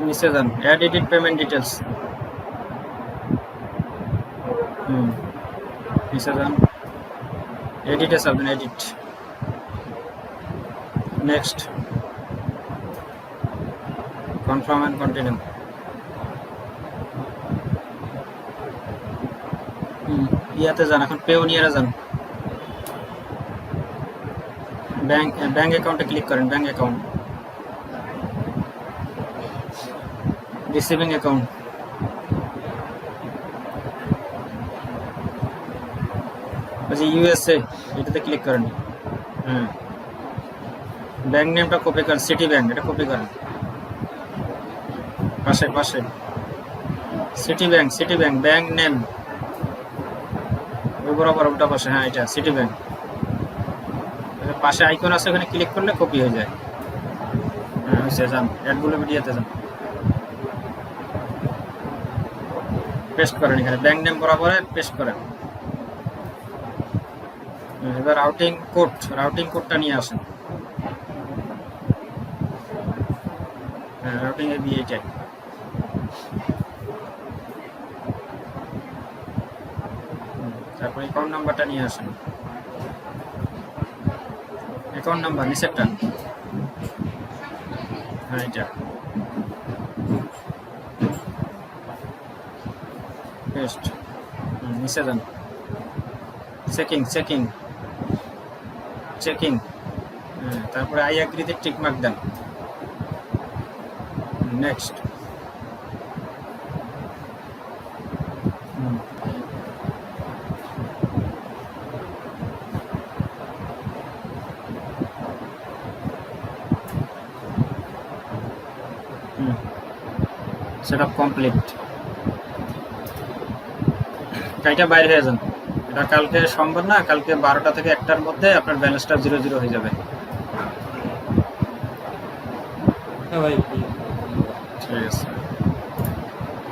নিচে যান add edit payment details হুম নিচে যান এডিটে যাবেন edit next confirm and continue ইয়াতে যান এখন পেওনিয়ারে যান ব্যাংক ব্যাংক অ্যাকাউন্টে ক্লিক করেন ব্যাংক অ্যাকাউন্ট রিসিভিং অ্যাকাউন্ট। বলছি ইউএসএ, এটাতে ক্লিক করেন। হ্যাঁ ব্যাংক নেমটা কপি করেন সিটি ব্যাংক এটা কপি করেন। পাশে পাশে। City bank city bank bank name ওই বরাবর ওটা পাশে হ্যাঁ এটা সিটি ব্যাংক পাশে আইকন আছে ওখানে ক্লিক করলে কপি হয়ে যায়। হ্যাঁ যান অ্যাডগুলো ভিডিওতে যান। পেস্ট করেন এখানে। ব্যাংক নেম বরাবর পেস্ট করেন। এবার রাউটিং কোড রাউটিং কোডটা নিয়ে আসেন। হ্যাঁ রাউটিং দিয়ে এটাই হুম, তারপর অ্যাকাউন্ট নাম্বারটা নিয়ে আসেন। অ্যাকাউন্ট নাম্বার নিচেরটা। হ্যাঁ এটা পেস্ট নিচে যান চেকিং চেকিং চেকিং তারপরে আই অ্যাগ্রিতে টিক দেন। নেক্সট সেট আপ কমপ্লিট এটা বাইরে হয়ে যান। এটা কালকে সম্ভব না কালকে বারোটা থেকে একটার মধ্যে আপনার ব্যালেন্সটা জিরো জিরো হয়ে যাবে। হ্যাঁ ঠিক আছে।